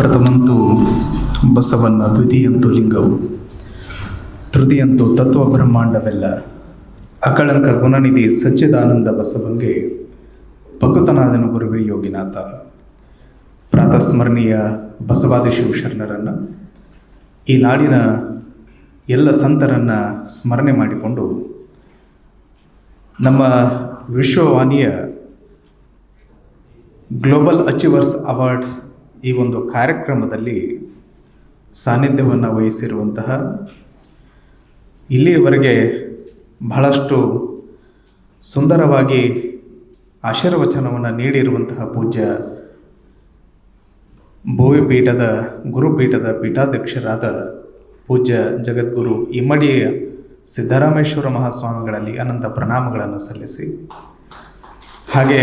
ಪ್ರಥಮಂತೂ ಬಸವನ್ನ ದ್ವಿತೀಯಂತೂ ಲಿಂಗವು. ತೃತೀಯಂತೂ ತತ್ವ ಬ್ರಹ್ಮಾಂಡವೆಲ್ಲ. ಅಕಳಂಕ ಗುಣನಿಧಿ ಸಚ್ಚಿದಾನಂದ ಬಸವಂಗೆ ಭಕ್ತನಾದನ ಗುರುವೇ ಯೋಗಿನಾಥ. ಪ್ರಾತಸ್ಮರಣೀಯ ಬಸವಾದಿ ಶಿವಶರಣರನ್ನು ಈ ನಾಡಿನ ಎಲ್ಲ ಸಂತರನ್ನು ಸ್ಮರಣೆ ಮಾಡಿಕೊಂಡು ನಮ್ಮ ವಿಶ್ವವಾಣಿಯ ಗ್ಲೋಬಲ್ ಅಚೀವರ್ಸ್ ಅವಾರ್ಡ್ ಈ ಒಂದು ಕಾರ್ಯಕ್ರಮದಲ್ಲಿ ಸಾನ್ನಿಧ್ಯವನ್ನು ವಹಿಸಿರುವಂತಹ ಇಲ್ಲಿಯವರೆಗೆ ಬಹಳಷ್ಟು ಸುಂದರವಾಗಿ ಆಶೀರ್ವಚನವನ್ನು ನೀಡಿರುವಂತಹ ಪೂಜ್ಯ ಭೋವಿಪೀಠದ ಗುರುಪೀಠದ ಪೀಠಾಧ್ಯಕ್ಷರಾದ ಪೂಜ್ಯ ಜಗದ್ಗುರು ಇಮ್ಮಡಿ ಸಿದ್ದರಾಮೇಶ್ವರ ಮಹಾಸ್ವಾಮಿಗಳಲ್ಲಿ ಅನಂತ ಪ್ರಣಾಮಗಳನ್ನು ಸಲ್ಲಿಸಿ. ಹಾಗೆ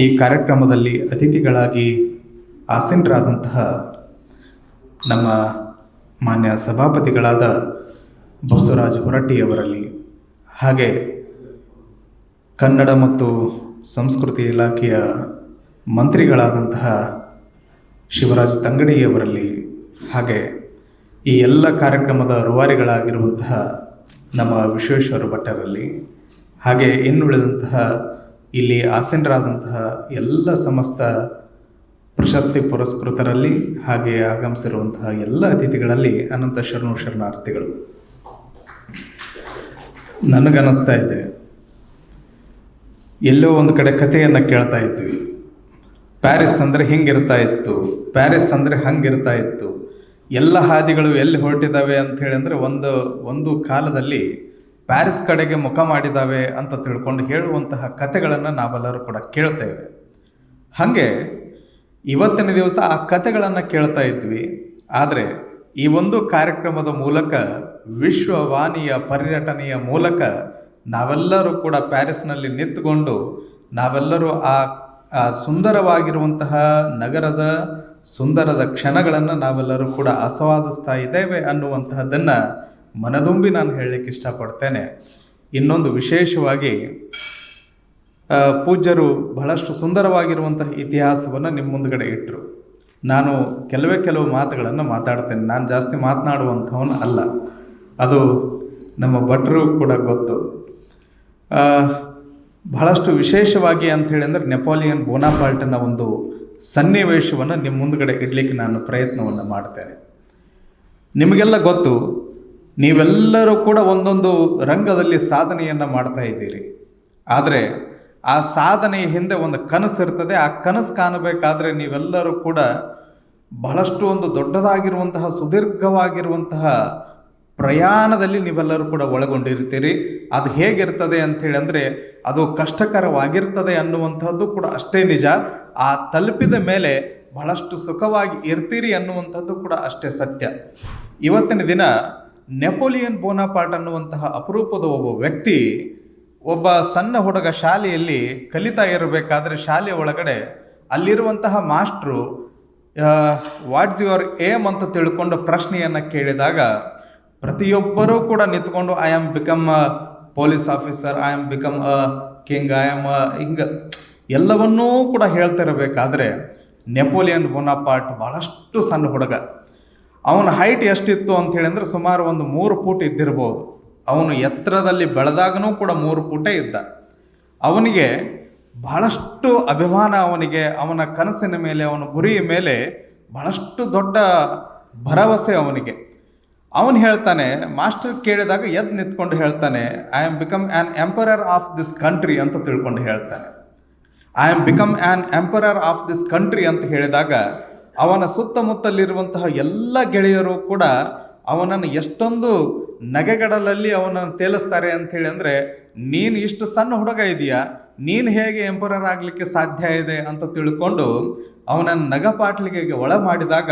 ಈ ಕಾರ್ಯಕ್ರಮದಲ್ಲಿ ಅತಿಥಿಗಳಾಗಿ ಆಸೀನರಾದಂತಹ ನಮ್ಮ ಮಾನ್ಯ ಸಭಾಪತಿಗಳಾದ ಬಸವರಾಜ ಹೊರಟ್ಟಿಯವರಲ್ಲಿ, ಹಾಗೆ ಕನ್ನಡ ಮತ್ತು ಸಂಸ್ಕೃತಿ ಇಲಾಖೆಯ ಮಂತ್ರಿಗಳಾದಂತಹ ಶಿವರಾಜ್ ತಂಗಡಿಯವರಲ್ಲಿ, ಹಾಗೆ ಈ ಎಲ್ಲ ಕಾರ್ಯಕ್ರಮದ ರೂವಾರಿಗಳಾಗಿರುವಂತಹ ನಮ್ಮ ವಿಶ್ವೇಶ್ವರ ಭಟ್ಟರಲ್ಲಿ, ಹಾಗೆ ಇನ್ನುಳಿದಂತಹ ಇಲ್ಲಿ ಆಸೀನರಾದಂತಹ ಎಲ್ಲ ಸಮಸ್ತ ಪ್ರಶಸ್ತಿ ಪುರಸ್ಕೃತರಲ್ಲಿ ಹಾಗೆ ಆಗಮಿಸಿರುವಂತಹ ಎಲ್ಲ ಅತಿಥಿಗಳಲ್ಲಿ ಅನಂತ ಶರಣು ಶರಣಾರ್ಥಿಗಳು. ನನಗನ್ನಿಸ್ತಾ ಇದೆ. ಎಲ್ಲೋ ಒಂದು ಕಡೆ ಕಥೆಯನ್ನು ಕೇಳ್ತಾ ಇದ್ವಿ. ಪ್ಯಾರಿಸ್ ಅಂದರೆ ಹಿಂಗಿರ್ತಾ ಇತ್ತು. ಪ್ಯಾರಿಸ್ ಅಂದರೆ ಹಂಗಿರ್ತಾ ಇತ್ತು. ಎಲ್ಲ ಹಾದಿಗಳು ಎಲ್ಲಿ ಹೊರಟಿದ್ದಾವೆ ಅಂತ ಹೇಳಿ ಅಂದರೆ ಒಂದು ಒಂದು ಕಾಲದಲ್ಲಿ ಪ್ಯಾರಿಸ್ ಕಡೆಗೆ ಮುಖ ಮಾಡಿದ್ದಾವೆ ಅಂತ ತಿಳ್ಕೊಂಡು ಹೇಳುವಂತಹ ಕಥೆಗಳನ್ನು ನಾವೆಲ್ಲರೂ ಕೂಡ ಕೇಳ್ತೇವೆ. ಹಾಗೆ ಇವತ್ತಿನ ದಿವಸ ಆ ಕಥೆಗಳನ್ನು ಕೇಳ್ತಾ ಇದ್ವಿ. ಆದರೆ ಈ ಒಂದು ಕಾರ್ಯಕ್ರಮದ ಮೂಲಕ, ವಿಶ್ವವಾಣಿಯ ಪರ್ಯಟನೆಯ ಮೂಲಕ ನಾವೆಲ್ಲರೂ ಕೂಡ ಪ್ಯಾರಿಸ್ನಲ್ಲಿ ನಿಂತುಕೊಂಡು, ನಾವೆಲ್ಲರೂ ಆ ಸುಂದರವಾಗಿರುವಂತಹ ನಗರದ ಸುಂದರದ ಕ್ಷಣಗಳನ್ನು ನಾವೆಲ್ಲರೂ ಕೂಡ ಆಸ್ವಾದಿಸ್ತಾ ಇದ್ದೇವೆ ಅನ್ನುವಂತಹದ್ದನ್ನು ಮನದುಂಬಿ ನಾನು ಹೇಳಲಿಕ್ಕೆ ಇಷ್ಟಪಡ್ತೇನೆ. ಇನ್ನೊಂದು ವಿಶೇಷವಾಗಿ ಪೂಜ್ಯರು ಬಹಳಷ್ಟು ಸುಂದರವಾಗಿರುವಂತಹ ಇತಿಹಾಸವನ್ನು ನಿಮ್ಮ ಮುಂದ್ಗಡೆ ಇಟ್ಟರು ನಾನು ಕೆಲವೇ ಕೆಲವು ಮಾತುಗಳನ್ನು ಮಾತಾಡ್ತೇನೆ. ನಾನು ಜಾಸ್ತಿ ಮಾತನಾಡುವಂಥವನು ಅಲ್ಲ. ಅದು ನಮ್ಮ ಭಟ್ರು ಕೂಡ ಗೊತ್ತು. ಬಹಳಷ್ಟು ವಿಶೇಷವಾಗಿ ಅಂಥೇಳಿ ಅಂದರೆ ನೆಪೋಲಿಯನ್ ಬೋನಾಪಾಲ್ಟನ ಒಂದು ಸನ್ನಿವೇಶವನ್ನು ನಿಮ್ಮ ಮುಂದ್ಗಡೆ ಇಡಲಿಕ್ಕೆ ನಾನು ಪ್ರಯತ್ನವನ್ನು ಮಾಡ್ತೇನೆ. ನಿಮಗೆಲ್ಲ ಗೊತ್ತು, ನೀವೆಲ್ಲರೂ ಕೂಡ ಒಂದೊಂದು ರಂಗದಲ್ಲಿ ಸಾಧನೆಯನ್ನು ಮಾಡ್ತಾ ಇದ್ದೀರಿ. ಆದರೆ ಆ ಸಾಧನೆಯ ಹಿಂದೆ ಒಂದು ಕನಸು ಇರ್ತದೆ. ಆ ಕನಸು ಕಾಣಬೇಕಾದ್ರೆ ನೀವೆಲ್ಲರೂ ಕೂಡ ಬಹಳಷ್ಟು ಒಂದು ದೊಡ್ಡದಾಗಿರುವಂತಹ, ಸುದೀರ್ಘವಾಗಿರುವಂತಹ ಪ್ರಯಾಣದಲ್ಲಿ ನೀವೆಲ್ಲರೂ ಕೂಡ ಒಳಗೊಂಡಿರ್ತೀರಿ. ಅದು ಹೇಗಿರ್ತದೆ ಅಂಥೇಳಿ ಅಂದರೆ, ಅದು ಕಷ್ಟಕರವಾಗಿರ್ತದೆ ಅನ್ನುವಂಥದ್ದು ಕೂಡ ಅಷ್ಟೇ ನಿಜ. ಆ ತಲುಪಿದ ಮೇಲೆ ಬಹಳಷ್ಟು ಸುಖವಾಗಿ ಇರ್ತೀರಿ ಅನ್ನುವಂಥದ್ದು ಕೂಡ ಅಷ್ಟೇ ಸತ್ಯ. ಇವತ್ತಿನ ದಿನ ನೆಪೋಲಿಯನ್ ಬೋನಾಪಾಟ್ ಅನ್ನುವಂತಹ ಅಪರೂಪದ ಒಬ್ಬ ವ್ಯಕ್ತಿ ಒಬ್ಬ ಸಣ್ಣ ಹುಡುಗ ಶಾಲೆಯಲ್ಲಿ ಕಲಿತಾ ಇರಬೇಕಾದ್ರೆ ಶಾಲೆ ಒಳಗಡೆ ಅಲ್ಲಿರುವಂತಹ ಮಾಸ್ಟ್ರು ವಾಟ್ಸ್ ಯುವರ್ ಏಮ್ ಅಂತ ತಿಳ್ಕೊಂಡು ಪ್ರಶ್ನೆಯನ್ನು ಕೇಳಿದಾಗ ಪ್ರತಿಯೊಬ್ಬರೂ ಕೂಡ ನಿಂತ್ಕೊಂಡು I am become a police officer I am become a king I am ಹಿಂಗ ಎಲ್ಲವನ್ನೂ ಕೂಡ ಹೇಳ್ತಿರಬೇಕಾದ್ರೆ ನೆಪೋಲಿಯನ್ ಬೋನಾಪಾಟ್ ಭಾಳಷ್ಟು ಸಣ್ಣ ಹುಡುಗ. ಅವನ ಹೈಟ್ ಎಷ್ಟಿತ್ತು ಅಂತ ಹೇಳಿದ್ರೆ ಸುಮಾರು ಒಂದು ಮೂರು ಫೂಟ್ ಇದ್ದಿರ್ಬೋದು. ಅವನು ಎತ್ತರದಲ್ಲಿ ಬೆಳೆದಾಗನೂ ಕೂಡ ಮೂರು ಪುಟ ಇದ್ದ. ಅವನಿಗೆ ಬಹಳಷ್ಟು ಅಭಿಮಾನ ಅವನಿಗೆ, ಅವನ ಕನಸಿನ ಮೇಲೆ, ಅವನ ಗುರಿಯ ಮೇಲೆ ಬಹಳಷ್ಟು ದೊಡ್ಡ ಭರವಸೆ ಅವನಿಗೆ. ಅವನು ಹೇಳ್ತಾನೆ, ಮಾಸ್ಟರ್ ಕೇಳಿದಾಗ ಎದ್ದು ನಿಂತ್ಕೊಂಡು ಹೇಳ್ತಾನೆ I am become an emperor of this country ಅಂತ ತಿಳ್ಕೊಂಡು ಹೇಳ್ತಾನೆ. I am become an emperor of this country ಅಂತ ಹೇಳಿದಾಗ, ಅವನ ಸುತ್ತಮುತ್ತಲಿರುವಂತಹ ಎಲ್ಲ ಗೆಳೆಯರು ಕೂಡ ಅವನನ್ನು ಎಷ್ಟೊಂದು ನಗೆಗಡಲಲ್ಲಿ ಅವನನ್ನು ತೇಲಿಸ್ತಾರೆ ಅಂಥೇಳಿ ಅಂದರೆ, ನೀನು ಇಷ್ಟು ಸಣ್ಣ ಹುಡುಗ ಇದೆಯಾ? ನೀನು ಹೇಗೆ ಎಂಪರರ್ ಆಗಲಿಕ್ಕೆ ಸಾಧ್ಯ ಇದೆ? ಅಂತ ತಿಳ್ಕೊಂಡು ಅವನನ್ನು ನಗಪಾಟ್ಲಿಗೆ ಒಳ ಮಾಡಿದಾಗ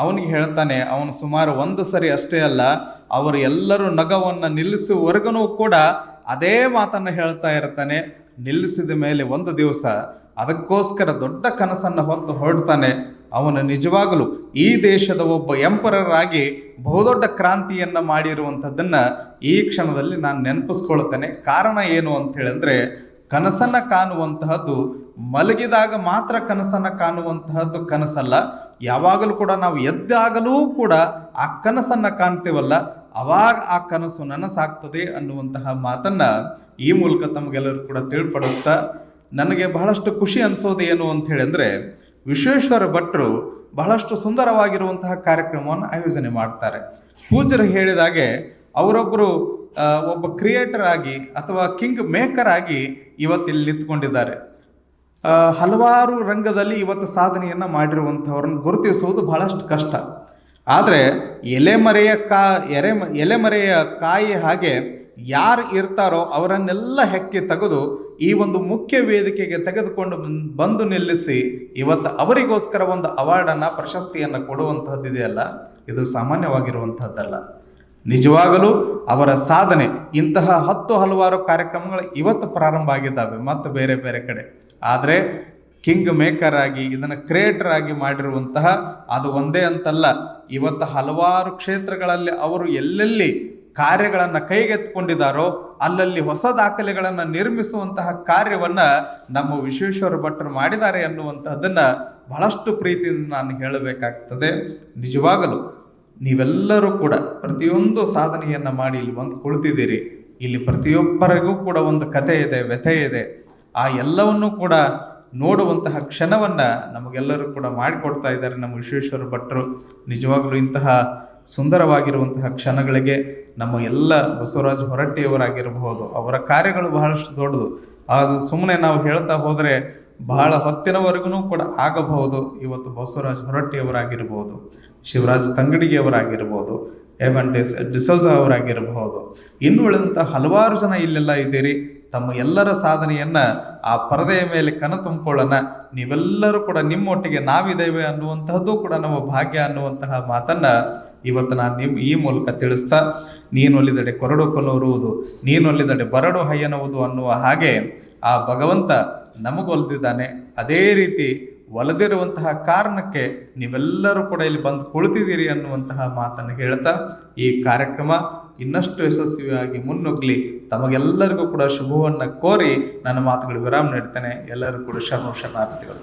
ಅವನಿಗೆ ಹೇಳ್ತಾನೆ, ಅವನು ಸುಮಾರು ಒಂದು ಸರಿ ಅಷ್ಟೇ ಅಲ್ಲ, ಅವರು ಎಲ್ಲರೂ ನಗವನ್ನು ನಿಲ್ಲಿಸುವವರೆಗೂ ಕೂಡ ಅದೇ ಮಾತನ್ನು ಹೇಳ್ತಾ ಇರ್ತಾನೆ. ನಿಲ್ಲಿಸಿದ ಮೇಲೆ ಒಂದು ದಿವಸ ಅದಕ್ಕೋಸ್ಕರ ದೊಡ್ಡ ಕನಸನ್ನು ಹೊತ್ತು ಹೊರಡ್ತಾನೆ. ಅವನು ನಿಜವಾಗಲೂ ಈ ದೇಶದ ಒಬ್ಬ ಎಂಪರರಾಗಿ ಬಹುದೊಡ್ಡ ಕ್ರಾಂತಿಯನ್ನು ಮಾಡಿರುವಂಥದ್ದನ್ನು ಈ ಕ್ಷಣದಲ್ಲಿ ನಾನು ನೆನಪಿಸ್ಕೊಳ್ತೇನೆ. ಕಾರಣ ಏನು ಅಂತ ಹೇಳಿದ್ರೆ ಕನಸನ್ನು ಕಾಣುವಂತಹದ್ದು ಮಲಗಿದಾಗ ಮಾತ್ರ ಕನಸನ್ನು ಕಾಣುವಂತಹದ್ದು ಕನಸಲ್ಲ. ಯಾವಾಗಲೂ ಕೂಡ ನಾವು ಎದ್ದಾಗಲೂ ಕೂಡ ಆ ಕನಸನ್ನು ಕಾಣ್ತೀವಲ್ಲ, ಅವಾಗ ಆ ಕನಸು ನನಸಾಗ್ತದೆ ಅನ್ನುವಂತಹ ಮಾತನ್ನು ಈ ಮೂಲಕ ತಮಗೆಲ್ಲರೂ ಕೂಡ ತಿಳಿಪಡಿಸ್ತಾ ನನಗೆ ಬಹಳಷ್ಟು ಖುಷಿ ಅನಿಸೋದು ಏನು ಅಂತ ಹೇಳಿದ್ರೆ ವಿಶ್ವೇಶ್ವರ ಭಟ್ರು ಬಹಳಷ್ಟು ಸುಂದರವಾಗಿರುವಂತಹ ಕಾರ್ಯಕ್ರಮವನ್ನು ಆಯೋಜನೆ ಮಾಡ್ತಾರೆ. ಪೂಜರು ಹೇಳಿದಾಗೆ ಅವರೊಬ್ಬರು ಒಬ್ಬ ಕ್ರಿಯೇಟರ್ ಆಗಿ ಅಥವಾ ಕಿಂಗ್ ಮೇಕರ್ ಆಗಿ ಇವತ್ತಿಲ್ಲಿ ನಿಂತ್ಕೊಂಡಿದ್ದಾರೆ. ಹಲವಾರು ರಂಗದಲ್ಲಿ ಇವತ್ತು ಸಾಧನೆಯನ್ನು ಮಾಡಿರುವಂಥವ್ರನ್ನ ಗುರುತಿಸುವುದು ಬಹಳಷ್ಟು ಕಷ್ಟ. ಆದರೆ ಎಲೆಮರೆಯ ಕಾ, ಎರೆ, ಎಲೆಮರೆಯ ಕಾಯಿ ಹಾಗೆ ಯಾರು ಇರ್ತಾರೋ ಅವರನ್ನೆಲ್ಲ ಹೆಕ್ಕಿ ತೆಗೆದು ಈ ಒಂದು ಮುಖ್ಯ ವೇದಿಕೆಗೆ ತೆಗೆದುಕೊಂಡು ಬಂದ್- ನಿಲ್ಲಿಸಿ ಇವತ್ತು ಅವರಿಗೋಸ್ಕರ ಒಂದು ಅವಾರ್ಡನ್ನು, ಪ್ರಶಸ್ತಿಯನ್ನು ಕೊಡುವಂತಹದ್ದಿದೆಯಲ್ಲ ಇದು ಸಾಮಾನ್ಯವಾಗಿರುವಂತಹದ್ದಲ್ಲ. ನಿಜವಾಗಲೂ ಅವರ ಸಾಧನೆ, ಇಂತಹ ಹತ್ತು ಹಲವಾರು ಕಾರ್ಯಕ್ರಮಗಳು ಇವತ್ತು ಪ್ರಾರಂಭ ಆಗಿದ್ದಾವೆ, ಮತ್ತು ಬೇರೆ ಬೇರೆ ಕಡೆ. ಆದರೆ ಕಿಂಗ್ ಮೇಕರ್ ಆಗಿ, ಇದನ್ನು ಕ್ರಿಯೇಟರ್ ಆಗಿ ಮಾಡಿರುವಂತಹ ಅದು ಒಂದೇ ಅಂತಲ್ಲ. ಇವತ್ತು ಹಲವಾರು ಕ್ಷೇತ್ರಗಳಲ್ಲಿ ಅವರು ಎಲ್ಲೆಲ್ಲಿ ಕಾರ್ಯಗಳನ್ನು ಕೈಗೆತ್ತಿಕೊಂಡಿದ್ದಾರೋ, ಅಲ್ಲಲ್ಲಿ ಹೊಸ ದಾಖಲೆಗಳನ್ನು ನಿರ್ಮಿಸುವಂತಹ ಕಾರ್ಯವನ್ನ ನಮ್ಮ ವಿಶ್ವೇಶ್ವರ ಭಟ್ರು ಮಾಡಿದ್ದಾರೆ ಎನ್ನುವಂಥದ್ದನ್ನು ಬಹಳಷ್ಟು ಪ್ರೀತಿಯಿಂದ ನಾನು ಹೇಳಬೇಕಾಗ್ತದೆ. ನಿಜವಾಗಲೂ, ನೀವೆಲ್ಲರೂ ಕೂಡ ಪ್ರತಿಯೊಂದು ಸಾಧನೆಯನ್ನು ಮಾಡಿ ಇಲ್ಲಿ ಬಂದು ಕುಳಿತಿದ್ದೀರಿ ಇಲ್ಲಿ ಪ್ರತಿಯೊಬ್ಬರಿಗೂ ಕೂಡ ಒಂದು ಕಥೆ ಇದೆ, ವ್ಯಥೆ ಇದೆ. ಆ ಎಲ್ಲವನ್ನೂ ಕೂಡ ನೋಡುವಂತಹ ಕ್ಷಣವನ್ನು ನಮಗೆಲ್ಲರೂ ಕೂಡ ಮಾಡಿಕೊಡ್ತಾ ಇದ್ದಾರೆ ನಮ್ಮ ವಿಶ್ವೇಶ್ವರ ಭಟ್ರು. ನಿಜವಾಗಲೂ ಇಂತಹ ಸುಂದರವಾಗಿರುವಂತಹ ಕ್ಷಣಗಳಿಗೆ ನಮ್ಮ ಎಲ್ಲ ಬಸವರಾಜ ಹೊರಟ್ಟಿಯವರಾಗಿರಬಹುದು. ಅವರ ಕಾರ್ಯಗಳು ಬಹಳಷ್ಟು ದೊಡ್ಡದು. ಅದು ಸುಮ್ಮನೆ ನಾವು ಹೇಳ್ತಾ ಹೋದರೆ ಬಹಳ ಹೊತ್ತಿನವರೆಗೂ ಕೂಡ ಆಗಬಹುದು. ಇವತ್ತು ಬಸವರಾಜ ಹೊರಟ್ಟಿಯವರಾಗಿರ್ಬೋದು ಶಿವರಾಜ್ ತಂಗಡಿಗೆಯವರಾಗಿರ್ಬೋದು ಎವನ್ ಡಿಸ್ ಡಿಸೋಸ ಅವರಾಗಿರಬಹುದು. ಇನ್ನು ಉಳಿದಂಥ ಹಲವಾರು ಜನ ಇಲ್ಲೆಲ್ಲ ಇದ್ದೀರಿ. ತಮ್ಮ ಎಲ್ಲರ ಸಾಧನೆಯನ್ನು ಆ ಪರದೆಯ ಮೇಲೆ ಕನ ತುಂಬಿಕೊಳ್ಳೋಣ. ನೀವೆಲ್ಲರೂ ಕೂಡ ನಿಮ್ಮೊಟ್ಟಿಗೆ ನಾವಿದ್ದೇವೆ ಅನ್ನುವಂತಹದ್ದು ಕೂಡ ನಮ್ಮ ಭಾಗ್ಯ ಅನ್ನುವಂತಹ ಮಾತನ್ನ ಇವತ್ತು ನಾನು ನಿಮ್ಮ ಈ ಮೂಲಕ ತಿಳಿಸ್ತಾ ನೀನೊಲಿದಡೆ ಕೊರಡು ಕೊಲ್ಲುವುದು ನೀನೊಲಿದಡೆ ಬರಡು ಹಯ್ಯನವುದು ಅನ್ನುವ ಹಾಗೆ ಆ ಭಗವಂತ ನಮಗೊಲ್ದಿದ್ದಾನೆ ಅದೇ ರೀತಿ ಒಲದಿರುವಂತಹ ಕಾರಣಕ್ಕೆ ನೀವೆಲ್ಲರೂ ಕೂಡ ಇಲ್ಲಿ ಬಂದು ಕುಳಿತಿದ್ದೀರಿ ಅನ್ನುವಂತಹ ಮಾತನ್ನು ಹೇಳ್ತಾ, ಈ ಕಾರ್ಯಕ್ರಮ ಇನ್ನಷ್ಟು ಯಶಸ್ವಿಯಾಗಿ ಮುನ್ನುಗ್ಲಿ. ತಮಗೆಲ್ಲರಿಗೂ ಕೂಡ ಶುಭವನ್ನು ಕೋರಿ ನನ್ನ ಮಾತುಗಳು ವಿರಾಮ ನೀಡ್ತೇನೆ. ಎಲ್ಲರೂ ಕೂಡ ಶರಣ ಶರಣಾರ್ಥಿಗಳು.